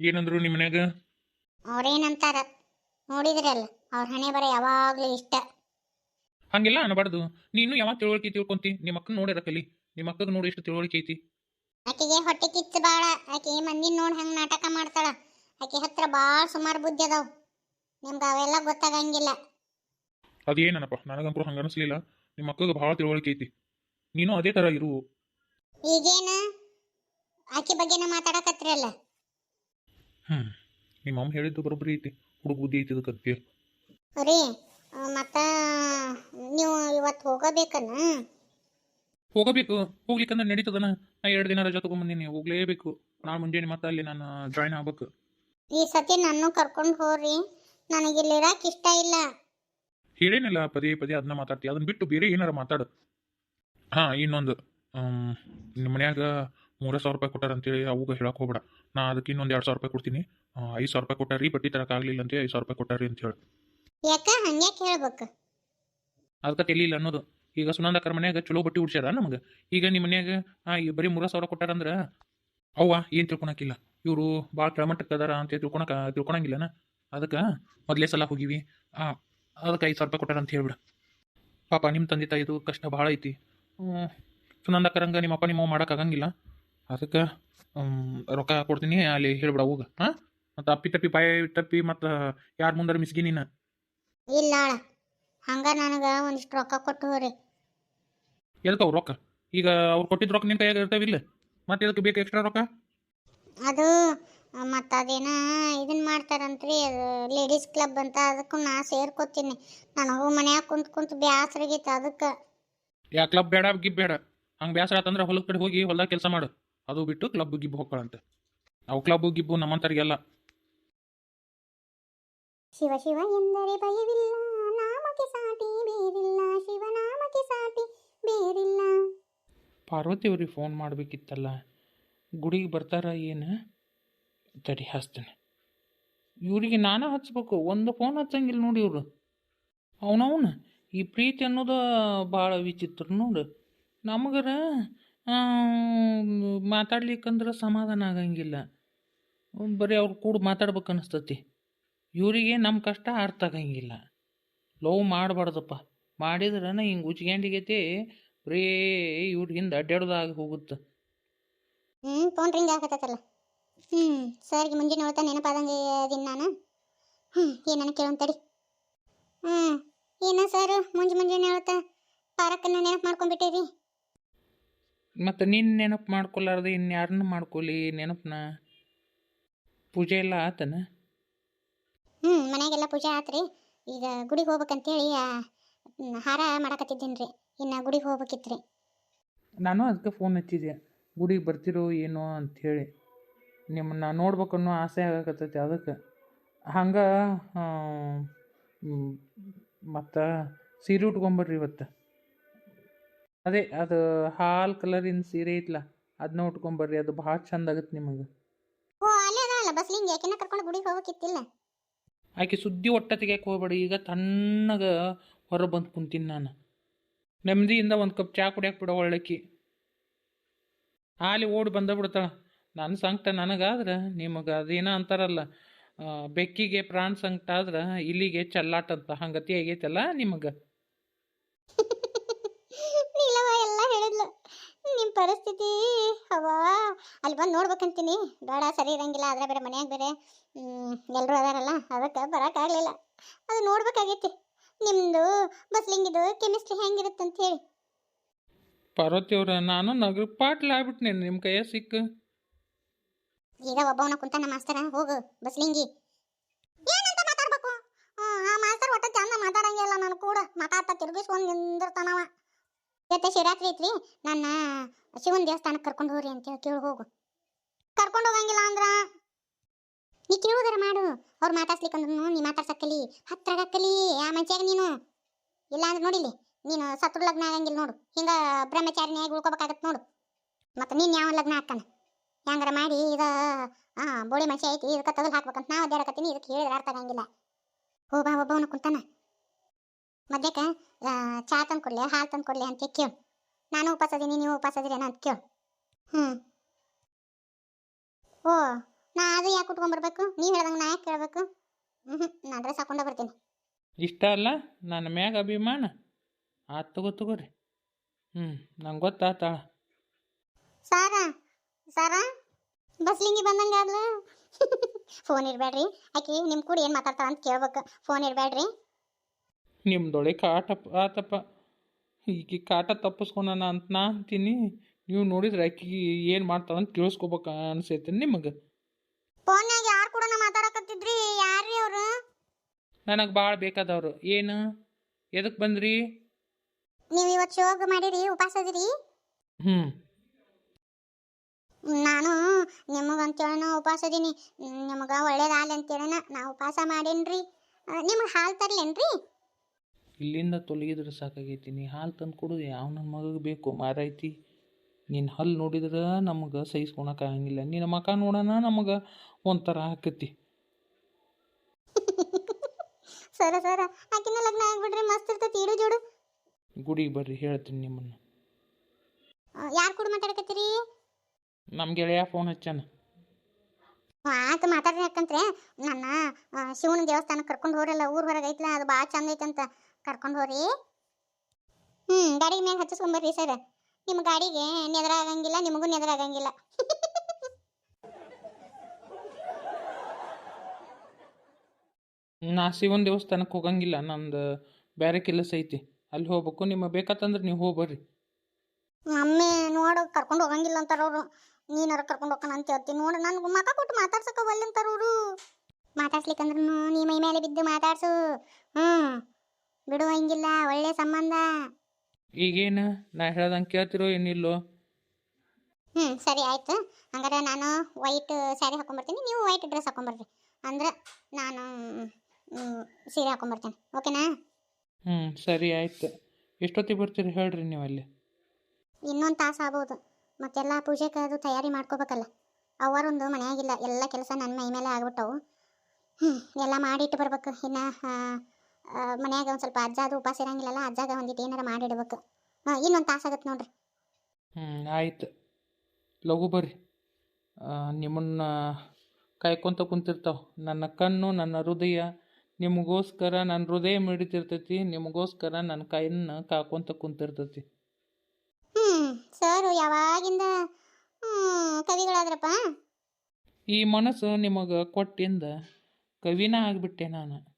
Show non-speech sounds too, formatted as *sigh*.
ಏನಂದ್ರು ನಿಮ್ಮ ಮನ್ಯಾಗ? ಅವ್ರೇನಂತಾರ? ನೋಡಿದ್ರಲ್ಲ ಅವ್ರ ಹಣೆ ಬರ ಯಾವಾಗ್ಲೂ ಇಷ್ಟ. ಹಂಗಿಲ್ಲ ಅನ್ಬಾರ್ದು. ನೀನು ಯಾವಾಗ ತಿಳುವಳಿಕೆ ತಿಳ್ಕೊಂತಿ? ನಿಮ್ಮ ಅಕ್ಕನ ನೋಡಿರ ಕಲಿ ನಿಮ್ಮ ಅಕ್ಕಗ ನೋಡಿ ಎಷ್ಟು ತಿಳುವಳಿಕೆ ಐತಿ. ಆಕೆಗೆ ಹೊಟ್ಟೆ ಕಿಚ್ಚು ಬಾಳ. ಆಕೆ ಮಂದಿ ನೋಡಿ ಹಂಗೆ ನಾಟಕ ಮಾಡ್ತಾಳ. ಆಕೆ ಹತ್ರ ಭಾಳ ಸುಮಾರು ಬುದ್ಧಿ ಅದಾವ. ನಿಮ್ಗೆ ಅವೆಲ್ಲ ಗೊತ್ತಾಗಂಗಿಲ್ಲ. ಅದೇನಪ್ಪ ನನಗಂತೂ ಹಂಗ ಅನಿಸ್ಲಿಲ್ಲ. ನಿಮ್ಮ ಅಕ್ಕಗೆ ಭಾಳ ತಿಳುವಳಿಕೆ ಐತಿ. ನೀನು ಅದೇ ತರ ಇರು. ಈಗೇನ? ಆಕೆ ಬಗ್ಗೆನ ಮಾತಾಡಕತ್ರಿಯಲ್ಲ? ಹ್ಮ್. ನಿಮ್ಮ ಅಮ್ಮ ಹೇಳಿದ್ದು ಬರೋಬ್ಬರಿ ಐತಿ. ಹುಡುಗ ಬುದ್ಧಿ ಐತಿ ಅದಕ್ಕೆ ರೀ ಮತ್ತ ನೀವು ಇವತ್ತು ಹೋಗಬೇಕನ? ಹೋಗಬೇಕು. ಹೋಗ್ಲಿಕ್ಕಂದ್ರೆ ನಡೀತದನ. ನಾ ಎರಡು ದಿನ ರಜಾ ತಗೊಂಬಂದಿನಿ ಹೋಗ್ಲೇಬೇಕು. ನಾಳೆ ಮುಂಜಾನೆ ಮತ್ತೆ ಅಲ್ಲಿ ನಾನು ಜಾಯ್ನ್ ಆಗ್ಬೇಕು. ಈ ಸತಿ ನನ್ನ ಕರ್ಕೊಂಡು ಹೋಗ್ರಿ ನನಗೆ ಇಲ್ಲಿ ಇರಕ್ಕೆ ಇಷ್ಟ ಇಲ್ಲ. ಹೇಳೇನಿಲ್ಲ ಪದೇ ಪದೇ ಅದನ್ನ ಮಾತಾಡ್ತಿ. ಅದನ್ನ ಬಿಟ್ಟು ಬೇರೆ ಏನಾರ ಮಾತಾಡು. ಹಾ ಇನ್ನೊಂದು. ನಿಮ್ಮ ಮನ್ಯಾಗ ಮೂರೇ ಸಾವಿರ ರೂಪಾಯಿ ಕೊಟ್ಟಾರ ಅಂತೇಳಿ ಅವಾಗ ಹೇಳಕ್ಕೆ ಹೋಗ್ಬೇಡ. ನಾ ಅದಕ್ಕೆ ಇನ್ನೊಂದು ಎರಡು ಸಾವಿರ ರೂಪಾಯಿ ಕೊಡ್ತೀನಿ. ಐದು ಸಾವಿರ ರೂಪಾಯಿ ಕೊಟ್ಟಾರಿ ಬಡ್ಡಿ ಆಗಲಿಲ್ಲ ಅಂತೇಳಿ ಐದು ಸಾವಿರ ರೂಪಾಯಿ ಕೊಟ್ಟಾರಿ ಅಂತ ಹೇಳಿ. ಯಾಕ ಹಂಗ್ಯಾಕೆ ಹೇಳ್ಬೇಕು? ಅದಕ್ಕೆ ತಿಳಿಲಿಲ್ಲ ಅನ್ನೋದು. ಈಗ ಸುನಂದಕ್ಕರ ಮನ್ಯಾಗ ಚಲೋ ಬಟ್ಟಿ ಉಡ್ಸ್ಯಾರ ನಮಗೆ. ಈಗ ನಿಮ್ಮ ಮನ್ಯಾಗ ಈ ಬರೀ ಮೂರ ಸಾವಿರ ಕೊಟ್ಟಾರಂದ್ರೆ ಅವ್ವ ಏನು ತಿಳ್ಕೊಳಕಿಲ್ಲ. ಇವರು ಭಾಳ ಕೆಳಮಟ್ಟಕ್ಕೆ ಅದಾರ ಅಂತ ತಿಳ್ಕೊಳಕ ತಿಳ್ಕೊಳಂಗಿಲ್ಲನ? ಅದಕ್ಕೆ ಮೊದಲೇ ಸಲ ಹೋಗಿವಿ. ಆ, ಅದಕ್ಕೆ ಐದು ಸಾವಿರ ರೂಪಾಯಿ ಕೊಟ್ಟಾರ ಅಂತ ಹೇಳ್ಬಿಡ. ಪಾಪ ನಿಮ್ಮ ತಂದೆ ತಾಯಿದು ಕಷ್ಟ ಭಾಳ ಐತಿ. ಸುನಂದ ಸುನಂದಕ್ಕರಂಗ ನಿಮ್ಮಪ್ಪ ನಿಮ್ಮ ಅವ್ವ ಮಾಡೋಕ್ಕಾಗಂಗಿಲ್ಲ ಅದಕ್ಕೆ ರೊಕ್ಕ ಕೊಡ್ತೀನಿ ಅಲ್ಲಿ ಹೇಳ್ಬಿಡ ಹೋಗ. ಹಾಂ? ಮತ್ತು ಅಪ್ಪಿ ತಪ್ಪಿ ಬಾಯಿ ತಪ್ಪಿ ಮತ್ತು ಯಾರ ಮುಂದಾರ ಮಿಸ್ಗಿ ನೀನು? ಇಲ್ಲ ಹಂಗ ನನಗೆ ಒಂದಿಷ್ಟು ರೊಕ್ಕ ಕೊಟ್ಟು ಎದಕ್ಕೆ ಅವ್ರು ರೊಕ್ಕ? ಈಗ ಅವ್ರು ಕೊಟ್ಟಿದ್ದ ರೊಕ್ಕ ನಿನ್ನ ಕೈಯಾಗ ಇರ್ತಾವಿಲ್ಲ ಮತ್ತೆ ಇದಕ್ಕೆ ಬೇಕು ಎಕ್ಸ್ಟ್ರಾ ರೊಕ್ಕ? ಅದು ಮತ್ತು ಅದೇನ ಇದನ್ನ ಮಾಡ್ತಾರಂತ್ರಿ ಲೇಡೀಸ್ ಕ್ಲಬ್ ಅಂತ ಅದಕ್ಕೂ ನಾ ಸೇರ್ಕೋತೀನಿ. ನನಗೂ ಮನ್ಯಾಗ ಕುಂತ್ ಕುಂತ್ ಬ್ಯಾಸ್ರಾಗೈತೆ ಅದಕ್ಕೆ. ಯಾ ಕ್ಲಬ್ ಬೇಡ ಗಿಬ್ ಬೇಡ. ಹಂಗೆ ಬೇಸರ ಆತಂದ್ರೆ ಹೊಲದ ಕಡೆ ಹೋಗಿ ಹೊಲದಾಗ ಕೆಲಸ ಮಾಡು. ಅದು ಬಿಟ್ಟು ಕ್ಲಬ್ ಗಿಬ್ಬು ಹೋಗ್ಕೊಳಂತೆ ನಾವು ಕ್ಲಬ್ ಗಿಬ್ಬು ನಮ್ಮಂತರಿಗೆಲ್ಲ ಶಿವ ಶಿವ ಎಂದರೆ ಭಯವಿಲ್ಲ ನಾಮಕ್ಕೆ ಸಾಟಿ ಬೇರಿಲ್ಲ ಶಿವನಾಮಕ್ಕೆ ಸಾಟಿ ಬೇರಿಲ್ಲ. ಪಾರ್ವತಿ ಅವ್ರಿಗೆ ಫೋನ್ ಮಾಡಬೇಕಿತ್ತಲ್ಲ ಗುಡಿಗೆ ಬರ್ತಾರ ಏನು? ತಡಿ ಹಚ್ತೇನೆ. ಇವರಿಗೆ ನಾನು ಹಚ್ಬೇಕು ಒಂದು ಫೋನ್ ಹಚ್ಚಂಗಿಲ್ಲ ನೋಡಿ ಇವರು. ಅವನವನು ಈ ಪ್ರೀತಿ ಅನ್ನೋದು ಭಾಳ ವಿಚಿತ್ರ ನೋಡು. ನಮಗರ ಮಾತಾಡ್ಲಿಕ್ಕಂದ್ರೆ ಸಮಾಧಾನ ಆಗಂಗಿಲ್ಲ. ಬರೀ ಅವ್ರು ಕೂಡ ಮಾತಾಡ್ಬೇಕು ಅನಿಸ್ತತಿ. ಇವರಿಗೆ ನಮ್ಮ ಕಷ್ಟ ಅರ್ಥ ಆಗಂಗಿಲ್ಲ. ಲವ್ ಮಾಡಬಾರ್ದಪ್ಪ. ಮಾಡಿದ್ರೆ ಹಿಂಗೆ ಉಚ್ಕೊಂಡಿಗೈತಿ ಬರೀ ಇವ್ರ ಹಿಂದೆ ಅಡ್ಡಾಡೋದಾಗಿ ಹೋಗುತ್ತೆ. ಹ್ಞೂ ಫೋನ್ ರಿಂಗ್ ಆಗತ್ತಲ್ಲ ಹ್ಞೂ ಸರ್ಗೆ ಮುಂಜಾನೆ ನೋಡ್ತಾ ನೆನಪಾದಂಗೆ ಅದೀನಿ ನಾನು. ಹ್ಞೂ ಏನನ್ನ ಕೇಳೋನ್ ತಡಿ. ಹ್ಞೂ ಏನ ಸರ್? ಮುಂಜ್ ಮುಂಜಾನೆ ಹೇಳ್ತಾ ಪಾರಕ್ಕನ್ನ ನೆನಪು ಮಾಡ್ಕೊಂಡ್ಬಿಟ್ಟಿರಿ ಮತ್ತು ನಿನ್ನ ನೆನಪು ಮಾಡ್ಕೊಲಾರ್ದೆ ಇನ್ಯಾರನ್ನ ಮಾಡ್ಕೊಲಿ ನೆನಪನ್ನ ಪೂಜೆ ಎಲ್ಲ ಆತನ? ಹ್ಞೂ ಮನೆಗೆಲ್ಲ ಪೂಜೆ ಆತ್ರಿ. ಈಗ ಗುಡಿಗೆ ಹೋಗ್ಬೇಕಂತೇಳಿ ಹಾರ ಮಾಡಕತ್ತಿದ್ದೀನಿ ರೀ ಇನ್ನು ಗುಡಿಗೆ ಹೋಗ್ಬೇಕಿತ್ರಿ. ನಾನು ಅದಕ್ಕೆ ಫೋನ್ ಹಚ್ಚಿದೆ. ಗುಡಿಗೆ ಬರ್ತಿರೋ ಏನೋ ಅಂಥೇಳಿ ನಿಮ್ಮನ್ನ ನೋಡ್ಬೇಕನ್ನೋ ಆಸೆ ಆಗಕತ್ತೈತಿ ಅದಕ್ಕೆ. ಹಂಗೆ ಮತ್ತು ಸೀರೆ ಉಟ್ಕೊಂಬರ್ರಿ ಇವತ್ತು. ಅದೇ ಅದು ಹಾಲ್ ಕಲರಿನ ಸೀರೆ ಐತ್ಲ ಅದನ್ನ ಉಟ್ಕೊಂಬರ್ರಿ ಅದು ಭಾಳ ಚಂದ ಆಗತ್ತೆ ನಿಮಗೆ. ಓ ಅಲ್ಲೇ ಅದಲ್ಲ ಬಸ್ಲಿಂಗ್ ಯಾಕೆನ ಕರ್ಕೊಂಡು ಗುಡಿಗೆ ಹೋಗಕ್ಕಿತ್ತಿಲ್ಲ ಆಕೆ ಸುದ್ದಿ ಒಟ್ಟ ತೆಗಿಯಕ್ಕೆ ಹೋಗ್ಬೇಡಿ ಈಗ ತಣ್ಣಗೆ ಹೊರ ಬಂದು ಕುಂತೀನಿ ನಾನು. ನೆಮ್ಮದಿಯಿಂದ ಒಂದು ಕಪ್ ಚಾ ಕುಡಿಯಕ್ಕೆ ಬಿಡೋ ಒಳ್ಳಕ್ಕಿ. ಆಲಿ ಓಡಿ ಬಂದ ಬಿಡ್ತಾಳೆ. ನನ್ನ ಸಂಕಟ ನನಗಾದ್ರೆ ನಿಮಗೆ ಅದೇನೋ ಅಂತಾರಲ್ಲ ಬೆಕ್ಕಿಗೆ ಪ್ರಾಣ ಸಂಕಟ ಆದ್ರೆ ಇಲ್ಲಿಗೆ ಚಲ್ಲಾಟ ಅಂತ ಹಂಗತಿ ಆಗೈತಲ್ಲ ನಿಮಗೆ. ಅಲ್ಲಿ ಬಂದು ನೋಡ್ಬೇಕಂತೀನಿ. ಬೇಡ ಸರಿ ಇರಂಗಿಲ್ಲ ಆದ್ರೆ ಬೇರೆ ಮನ್ಯಾಗ ಬೇರೆ ಎಲ್ಲರೂ ಅದಾರಲ್ಲ ಅದಕ್ಕೆ ಬರೋಕ್ಕಾಗಲಿಲ್ಲ ಅದು ನೋಡ್ಬೇಕಾಗೈತಿ. ನಿಮ್ಮದು ಬಸ್ಲಿಂಗಿದು ಕೆಮಿಸ್ಟ್ರಿ ಹೆಂಗಿರುತ್ತೆ ಅಂತ ಹೇಳಿ. ಪಾರ್ವತಿ ಅವ್ರ ನಾನು ನಗರ ಪಾಟ್ಲ ಆಗ್ಬಿಟ್ನೆ ನಿಮ್ಮ ಕೈಯ ಸಿಕ್ಕ. ಈಗ ಒಬ್ಬವನ ಕುಂತಾನ ಮಾಸ್ತರ ಹೋಗು ಬಸ್ಲಿಂಗಿ. ಏನಂತ ಮಾತಾಡ್ಬೇಕು? ಆ ಆ ಮಾಸ್ತರ್ ಒಟ್ಟ ಚಂದ ಮಾತಾಡಂಗಿಲ್ಲ ನಾನು ಕೂಡ. ಮಾತಾಡ್ತಾ ತಿರುಗಿಸ್ಕೊಂಡು ನಿಂದಿರ್ತಾನವ ಜೊತೆ ಶಿವರಾತ್ರಿ ಐತ್ರಿ. ನನ್ನ ಶಿವನ ದೇವಸ್ಥಾನಕ್ಕೆ ಕರ್ಕೊಂಡು ಹೋಗ್ರಿ ಅಂತೇಳಿ ಕೇಳಿ ಹೋಗು. ಕರ್ಕೊಂಡು ಹೋಗಂಗಿಲ್ಲ ಅಂದ್ರ? ನೀ ಕೇಳುವುದರ ಮಾಡು. ಅವ್ರು ಮಾತಾಡ್ಸ್ಲಿಕ್ಕಂದ್ರು ನೀ ಮಾತಾಡ್ಸಕ್ಕಲಿ ಹತ್ರಗಕ್ಕಲಿ ಆ ಮನುಷ್ಯಾಗ ನೀನು. ಇಲ್ಲ ಅಂದ್ರೆ ನೋಡಿಲಿ ನೀನು ಸತ್ರು ಲಗ್ನ ಆಗಂಗಿಲ್ಲ ನೋಡು. ಹಿಂಗ ಬ್ರಹ್ಮಚಾರಿನಿಯಾಗಿ ಉಳ್ಕೊಬೇಕಾಗತ್ತೆ ನೋಡು. ಮತ್ತೆ ನೀನು ಯಾವ ಲಗ್ನ ಹಾಕನ ಹೆಂಗಾರ ಮಾಡಿ ಇದ, ಆ, ಬೋಳಿ ಮನುಷ್ಯ ಐತಿ, ಇದಕ್ಕೆ ತಗಲ್ ಹಾಕ್ಬೇಕಂತ ನಾ ಅಡ್ಡಾಡಕತ್ತೀನಿ ಇದಕ್ಕೆ ಹೇಳಿದ್ರೆ ಅರ್ಥ ಆಗಂಗಿಲ್ಲ. ಹೋ ಬಾ ಒಬ್ಬವನು ಕುಂತಾನ. ಮದ್ಯಕ ಚಾ ತಂದು ಕೊಡ್ಲಿ ಹಾಲು ತಂದು ಕೊಡ್ಲಿ ಅಂತ ಕೇಳು. ನಾನು ಉಪವಾಸ ಅದೀನಿ ನೀವು ಉಪವಾಸ ಅಂತ ಕೇಳು. ಹ್ಞೂ ಓ ನಾ ಅದು ಯಾಕೆ ಉಟ್ಕೊಂಡ್ಬರ್ಬೇಕು? ನೀವು ಹೇಳ್ದಂಗೆ ನಾ ಯಾಕೆ ಕೇಳಬೇಕು? ಹ್ಞೂ ನಾ ಡ್ರೆಸ್ ಹಾಕೊಂಡ ಬರ್ತೀನಿ. ಇಷ್ಟ ಅಲ್ಲ ನನ್ನ ಮ್ಯಾಗ ಅಭಿಮಾನ. ಆತು ತಗೋ ತಗೋರಿ. ಹ್ಞೂ ನಂಗೆ ಗೊತ್ತಾತಾಳ ಸಾರಾ? ಸಾರಾ? ಬಸ್ಲಿಂಗಿ ಬಂದಂಗೆ ಆದ್ಲ? ಫೋನ್ ಇರಬೇಡ್ರಿ ಆಕಿ ನಿಮ್ಮ ಕೂಡ ಏನು ಮಾತಾಡ್ತಾಳ ಅಂತ ಕೇಳ್ಬೇಕು. ಫೋನ್ ಇರಬೇಡ್ರಿ ನಿಮ್ದೊಳಗೆ ಕಾಟಪ್ಪ ಆತಪ್ಪ. ಈಕಿ ಕಾಟ ತಪ್ಪಿಸ್ಕೊಳ ಅಂತ ನಾ ಅಂತೀನಿ. ನೀವು ನೋಡಿದ್ರೆ ಆಕಿ ಏನು ಮಾಡ್ತಾಳ ಅಂತ ಕೇಳಿಸ್ಕೊಬೇಕು ಅನ್ಸೈತೆ ನಿಮಗೆ. ಫೋನ್ಯಾಗ ಯಾರು ಕೂಡ ಮಾತಾಡಕತ್ತಿದ್ರಿ? ಯಾರ್ರಿ ಅವರು? ನನಗೆ ಭಾಳ ಬೇಕಾದವ್ರು. ಏನು? ಎದಕ್ಕೆ ಬಂದ್ರಿ? ನೀವು ಇವತ್ತು ಯೋಗ ಮಾಡಿರಿ ಉಪವಾಸ ಅದಿರಿ? ಹ್ಞೂ ನಾನು ನಿಮಗಂತೇಳನ ಉಪವಾಸ ಅದೀನಿ. ನಿಮಗೆ ಒಳ್ಳೇದಾಗಲಿ ಅಂತೇಳನ ನಾ ಉಪವಾಸ ಮಾಡೇನ್ರಿ. ನಿಮಗೆ ಹಾಲು ತರ್ಲೇನ್ರಿ? ಇಲ್ಲಿಂದ ತೊಲಗಿದ್ರೆ ಸಾಕಾಗೈತಿ. ನೀ ಹಾಲು ತಂದು ಕೊಡು ಯಾವ ನನ್ನ ಮಗಗೆ ಬೇಕು ಮಾರೈತಿ ನಿನ್ನ ಹಲ್ಲು ನೋಡಿದ್ರೆ ನಮಗೆ ಸಹಿಸ್ಕೊಳಕ್ಕಾಗಂಗಿಲ್ಲ ನಿನ್ನ ಮಕ ನೋಡೋಣ ನಮಗೆ ಒಂಥರ ಆಕತಿ. *laughs* ಸರ ಸರ ಆಕಿನ ಲಗ್ನ ಆಗ್ಬಿಡ್ರಿ ಮಸ್ತ್ ಇರ್ತೈತಿ. ಇಡು ಜೋಡು. ಗುಡಿಗೆ ಬರ್ರಿ ಹೇಳ್ತೀನಿ ನಿಮ್ಮನ್ನ. ಯಾರು ಕೂಡ ಮಾತಾಡಕತ್ತೀರಿ? ನಮ್ಮ ಗೆಳೆಯ ಫೋನ್ ಹಚ್ಚಾನ. ಆತು ಮಾತಾಡ್ರಿ ಯಾಕಂದ್ರೆ ನನ್ನ ಶಿವನ ದೇವಸ್ಥಾನಕ್ಕೆ ಕರ್ಕೊಂಡು ಹೋರಲ್ಲ ಊರ್ ಹೊರಗೆ ಐತ್ಲ ಅದು ಭಾಳ ಚಂದ ಐತಂತ. ಕರ್ಕೊಂಡು ಹೋರಿ ಹ್ಞೂ ಗಾಡಿ ಮ್ಯಾಗ ಹಚ್ಚಿಸ್ಕೊಂಬರ್ರಿ ಸರ್. ನಿಮ್ಮ ಗಾಡಿಗೆ ನೆದರಾಗಂಗಿಲ್ಲ ನಿಮಗೂ ನೆದರಾಗಂಗಿಲ್ಲ ನಾ ಶಿವನ ದೇವಸ್ಥಾನಕ್ಕೆ ಹೋಗಂಗಿಲ್ಲ ನಂದು ಬೇರೆ ಕೆಲಸ ಐತಿ. ಅಲ್ಲಿ ಹೋಗ್ಬೇಕು ನಿಮಗೆ ಬೇಕಾತಂದ್ರೆ ನೀವು ಹೋಗ್ಬರ್ರಿ. ಅಮ್ಮೆ ಮಮ್ಮಿ ನೋಡು ಕರ್ಕೊಂಡು ಹೋಗಂಗಿಲ್ಲ ಅಂತಾರೆ ಅವರು. ನೀನಾರ ಕರ್ಕೊಂಡು ಹೋಗೋಣ ಅಂತ ಹೇಳ್ತೀನಿ ನೋಡು ನನ್ಗೆ ಮಕ ಕೊಟ್ಟು ಮಾತಾಡ್ಸಕ ಒಲ್ಲೆ ಅಂತಾರ ಅವರು. ಮಾತಾಡ್ಸ್ಲಿಕ್ಕಂದ್ರೂ ನೀ ಮೈ ಮೇಲೆ ಬಿದ್ದು ಮಾತಾಡ್ಸು. ಹ್ಞೂ ಬಿಡುವಂಗಿಲ್ಲ ಒಳ್ಳೆ ಸಂಬಂಧ. ಈಗೇನು? ನಾ ಹೇಳ್ದಂಗೆ ಕೇಳ್ತಿರೋ ಏನಿಲ್ಲೋ. ಹ್ಞೂ ಸರಿ ಆಯ್ತು. ಹಂಗಾರೆ ನಾನು ವೈಟ್ ಸ್ಯಾರಿ ಹಾಕೊಂಬರ್ತೀನಿ. ನೀವು ವೈಟ್ ಡ್ರೆಸ್ ಹಾಕೊಂಬರ್ರಿ. ಅಂದ್ರೆ ನಾನು ಮ್, ಸೀರೆ ಹಾಕೊಂಬರ್ತೇನೆ. ಓಕೆನಾ ಹ್ಞೂ ಸರಿ ಆಯ್ತು. ಎಷ್ಟೊತ್ತಿಗೆ ಬರ್ತೀರಿ ಹೇಳ್ರಿ ನೀವು ಅಲ್ಲಿ? ಇನ್ನೊಂದು ತಾಸು ಆಗ್ಬೋದು. ಮತ್ತೆಲ್ಲ ಪೂಜೆಗೆ ಅದು ತಯಾರಿ ಮಾಡ್ಕೋಬೇಕಲ್ಲ. ಅವರೊಂದು ಮನೆಯಾಗಿಲ್ಲ. ಎಲ್ಲ ಕೆಲಸ ನನ್ನ ಮೈ ಮೇಲೆ ಆಗ್ಬಿಟ್ಟವು. ಹ್ಞೂ ಎಲ್ಲ ಮಾಡಿಟ್ಟು ಬರ್ಬೇಕು. ಇನ್ನು ಮನ್ಯಾಗ ಒಂದು ಸ್ವಲ್ಪ ಅಜ್ಜ ಅದು ಉಪವಾಸ ಇರಂಗಿಲ್ಲಲ್ಲ ಅಜ್ಜಾಗ ಒಂದಿಟ್ಟು ಏನಾರ ಮಾಡಿಡ್ಬೇಕು. ಹಾಂ ಇನ್ನೊಂದು ತಾಸು ಆಗತ್ತೆ ನೋಡ್ರಿ. ಹ್ಞೂ ಆಯ್ತು. ಲಘು ಬರ್ರಿ. ನಿಮ್ಮನ್ನ ಕಾಯ್ಕೊಂತ ಕುಂತಿರ್ತಾವ. ನನ್ನ ಕಣ್ಣು ನನ್ನ ಹೃದಯ ನಿಮಗೋಸ್ಕರ ನನ್ನ ಹೃದಯ ಮಿಡಿತಿರ್ತೈತಿ ನಿಮಗೋಸ್ಕರ ನನ್ನ ಕೈಯನ್ನು ಕಾಕೊಂತ ಕುಂತಿರ್ತೈತಿ. ಹ್ಮ್ ಸರ್ ಯಾವಾಗಿಂದ ಕವಿಗಳಾದ್ರಪ್ಪ? ಈ ಮನಸ್ಸು ನಿಮಗೆ ಕೊಟ್ಟಿಂದ ಕವಿನ ಆಗಿಬಿಟ್ಟೆ ನಾನು.